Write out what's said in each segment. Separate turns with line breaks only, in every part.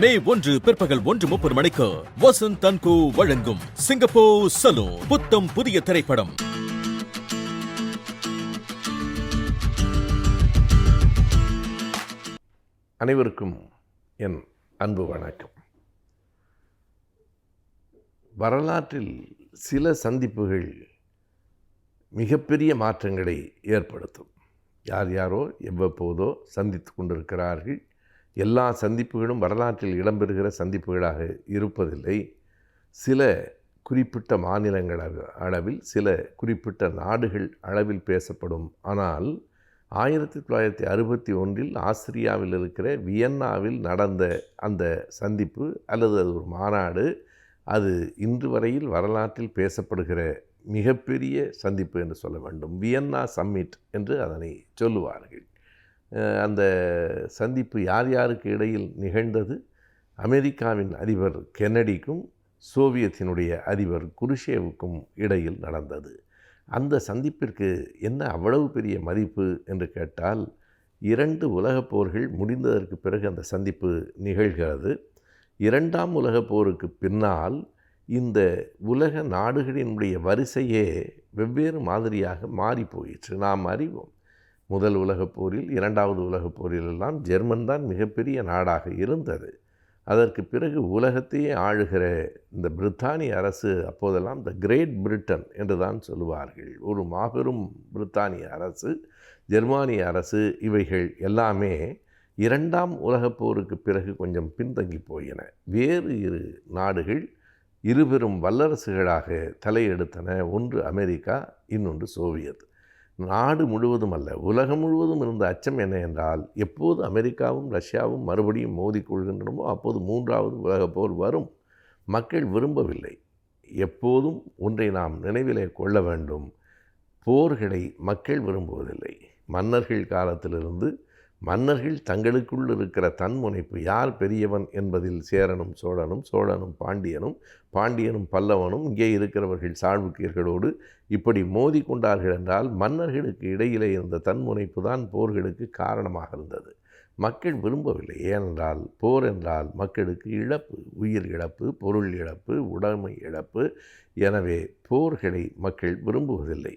மே ஒன்று பிற்பகல் ஒன்று முப்பது மணிக்கு வசந்த் தன்கு வழங்கும் சிங்கப்பூர் சலூ புத்தம் புதிய திரைப்படம்.
அனைவருக்கும் என் அன்பு வணக்கம். வரலாற்றில் சில சந்திப்புகள் மிகப்பெரிய மாற்றங்களை ஏற்படுத்தும். யார் யாரோ எவ்வப்போதோ சந்தித்து கொண்டிருக்கிறார்கள். எல்லா சந்திப்புகளும் வரலாற்றில் இடம்பெறுகிற சந்திப்புகளாக இருப்பதில்லை. சில குறிப்பிட்ட மாநிலங்கள் அளவில் சில குறிப்பிட்ட நாடுகள் அளவில் பேசப்படும். ஆனால் ஆயிரத்தி தொள்ளாயிரத்தி அறுபத்தி ஒன்றில் ஆஸ்திரியாவில் இருக்கிற வியன்னாவில் நடந்த அந்த சந்திப்பு அல்லது அது ஒரு மாநாடு அது இன்று வரையில் வரலாற்றில் பேசப்படுகிற மிகப்பெரிய சந்திப்பு என்று சொல்ல வேண்டும். வியன்னா சம்மிட் என்று அதனை சொல்லுவார்கள். அந்த சந்திப்பு யார் யாருக்கு இடையில் நிகழ்ந்தது? அமெரிக்காவின் அதிபர் கென்னடிக்கும் சோவியத்தினுடைய அதிபர் குருஷேவுக்கும் இடையில் நடந்தது. அந்த சந்திப்பிற்கு என்ன அவ்வளவு பெரிய மதிப்பு என்று கேட்டால் இரண்டு உலகப் போர்கள் முடிந்ததற்கு பிறகு அந்த சந்திப்பு நிகழ்கிறது. இரண்டாம் உலகப் போருக்கு பின்னால் இந்த உலக நாடுகளினுடைய வரிசையே வெவ்வேறு மாதிரியாக மாறி போயிற்று. நாம் அறிவோம் முதல் உலகப் போரில் இரண்டாவது உலகப் போரிலெல்லாம் ஜெர்மன் தான் மிகப்பெரிய நாடாக இருந்தது. அதற்கு பிறகு உலகத்தையே ஆளுகிற இந்த பிரித்தானிய அரசு அப்போதெல்லாம் த கிரேட் பிரிட்டன் என்று தான் சொல்லுவார்கள். ஒரு மாபெரும் பிரித்தானிய அரசு ஜெர்மானிய அரசு இவைகள் எல்லாமே இரண்டாம் உலகப் போருக்கு பிறகு கொஞ்சம் பின்தங்கி போயின. வேறு இரு நாடுகள் இருபெரும் வல்லரசுகளாக தலையெடுத்தன. ஒன்று அமெரிக்கா இன்னொன்று சோவியத். நாடு முழுவதும் அல்ல உலகம் முழுவதும் இருந்த அச்சம் என்ன என்றால் எப்போது அமெரிக்காவும் ரஷ்யாவும் மறுபடியும் மோதிக்கொள்கின்றனமோ அப்போது மூன்றாவது உலகப் போர் வரும். மக்கள் விரும்பவில்லை. எப்போதும் ஒன்றை நாம் நினைவிலே கொள்ள வேண்டும். போர்களை மக்கள் விரும்புவதில்லை. மன்னர்கள் காலத்திலிருந்து மன்னர்கள் தங்களுக்குள் இருக்கிற தன்முனைப்பு யார் பெரியவன் என்பதில் சேரனும் சோழனும் சோழனும் பாண்டியனும் பாண்டியனும் பல்லவனும் இங்கே இருக்கிறவர்கள் சாழ்வுக்கியர்களோடு இப்படி மோதி கொண்டார்கள் என்றால் மன்னர்களுக்கு இடையிலே இருந்த தன்முனைப்பு தான் போர்களுக்கு காரணமாக இருந்தது. மக்கள் விரும்பவில்லை. ஏனென்றால் போர் என்றால் மக்களுக்கு இழப்பு உயிர் இழப்பு பொருள் இழப்பு உடைமை இழப்பு. எனவே போர்களை மக்கள் விரும்புவதில்லை.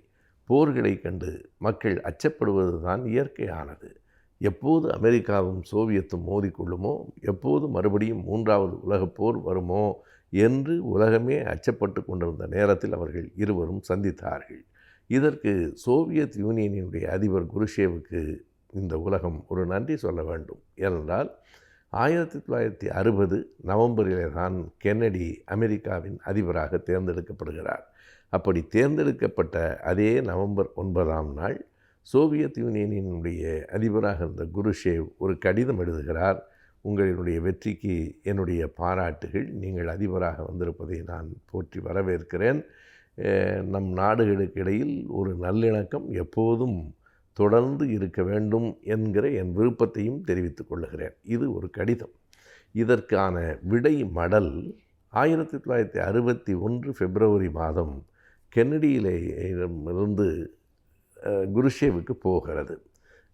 போர்களை கண்டு மக்கள் அச்சப்படுவது தான் இயற்கையானது. எப்போது அமெரிக்காவும் சோவியத்தும் மோதிக்கொள்ளுமோ எப்போது மறுபடியும் மூன்றாவது உலகப் போர் வருமோ என்று உலகமே அச்சப்பட்டு கொண்டிருந்த நேரத்தில் அவர்கள் இருவரும் சந்தித்தார்கள். இதற்கு சோவியத் யூனியனினுடைய அதிபர் குருஷேவுக்கு இந்த உலகம் ஒரு நன்றி சொல்ல வேண்டும். ஏனென்றால் ஆயிரத்தி தொள்ளாயிரத்தி அறுபது நவம்பரிலே தான் கென்னடி அமெரிக்காவின் அதிபராக தேர்ந்தெடுக்கப்படுகிறார். அப்படி தேர்ந்தெடுக்கப்பட்ட அதே நவம்பர் ஒன்பதாம் நாள் சோவியத் யூனியனினுடைய அதிபராக இருந்த குருஷேவ் ஒரு கடிதம் எழுதுகிறார். உங்களினுடைய வெற்றிக்கு என்னுடைய பாராட்டுகள். நீங்கள் அதிபராக வந்திருப்பதை நான் போற்றி வரவேற்கிறேன். நம் நாடுகளுக்கு இடையில் ஒரு நல்லிணக்கம் எப்போதும் தொடர்ந்து இருக்க வேண்டும் என்கிற என் விருப்பத்தையும் தெரிவித்துக் கொள்ளுகிறேன். இது ஒரு கடிதம். இதற்கான விடை மடல் ஆயிரத்தி தொள்ளாயிரத்தி அறுபத்தி ஒன்று பிப்ரவரி மாதம் கென்னடியிலே இருந்து குருஷேவுக்கு போகிறது.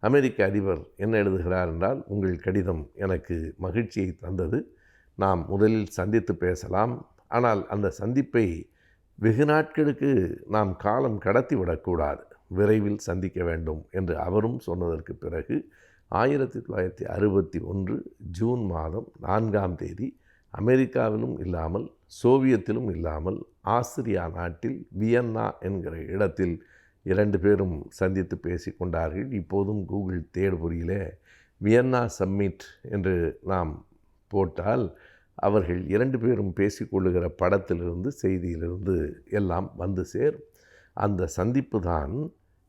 அமெரிக்க அதிபர் என்ன எழுதுகிறார் என்றால் உங்கள் கடிதம் எனக்கு மகிழ்ச்சியை தந்தது. நாம் முதலில் சந்தித்து பேசலாம். ஆனால் அந்த சந்திப்பை வெகு நாட்களுக்கு நாம் காலம் கடத்தி விடக்கூடாது. விரைவில் சந்திக்க வேண்டும் என்று அவரும் சொன்னதற்கு பிறகு ஆயிரத்தி தொள்ளாயிரத்தி அறுபத்தி ஒன்று ஜூன் மாதம் நான்காம் தேதி அமெரிக்காவிலும் இல்லாமல் சோவியத்திலும் இல்லாமல் ஆஸ்திரியா நாட்டில் வியன்னா என்கிற இடத்தில் இரண்டு பேரும் சந்தித்து பேசி கொண்டார்கள் இப்போதும் கூகுள் தேடுபொறியிலே வியன்னா சம்மிட் என்று நாம் போட்டால் அவர்கள் இரண்டு பேரும் பேசிக்கொள்ளுகிற படத்திலிருந்து செய்தியிலிருந்து எல்லாம் வந்து சேரும் அந்த சந்திப்பு தான்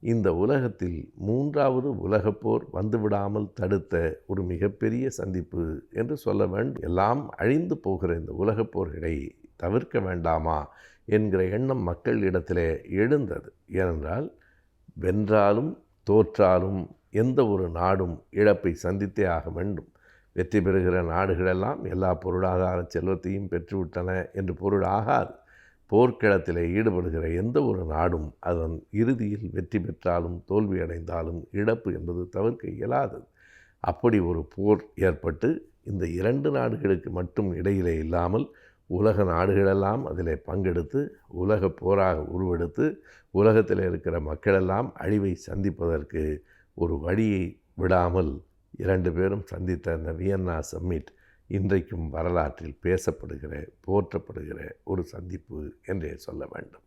இந்த உலகத்தில் மூன்றாவது உலகப்போர் வந்துவிடாமல் தடுத்த ஒரு மிகப்பெரிய சந்திப்பு என்று சொல்ல வேண்டும். எல்லாம் அழிந்து போகிற இந்த உலகப்போர்களை தவிர்க்க வேண்டாமா? என்கிற எண்ணம் மக்கள் இடத்திலே எழுந்தது. ஏனென்றால் வென்றாலும் தோற்றாலும் எந்த ஒரு நாடும் இழப்பை சந்தித்தே ஆக வேண்டும். வெற்றி பெறுகிற நாடுகளெல்லாம் எல்லா பொருளாதார செல்வத்தையும் பெற்றுவிட்டன என்று பொருள் ஆகாது. போர்க்களத்திலே ஈடுபடுகிற எந்த ஒரு நாடும் அதன் இறுதியில் வெற்றி பெற்றாலும் தோல்வி அடைந்தாலும் இழப்பு என்பது தவிர்க்க இயலாதது. அப்படி ஒரு போர் ஏற்பட்டு இந்த இரண்டு நாடுகளுக்கு மட்டும் இடையிலே இல்லாமல் உலக நாடுகளெல்லாம் அதில் பங்கெடுத்து உலக போராக உருவெடுத்து உலகத்தில் இருக்கிற மக்களெல்லாம் அழிவை சந்திப்பதற்கு ஒரு வழியை விடாமல் இரண்டு பேரும் சந்தித்த அந்த வியன்னா சம்மிட் இன்றைக்கும் வரலாற்றில் பேசப்படுகிற போற்றப்படுகிற ஒரு சந்திப்பு என்றே சொல்ல வேண்டும்.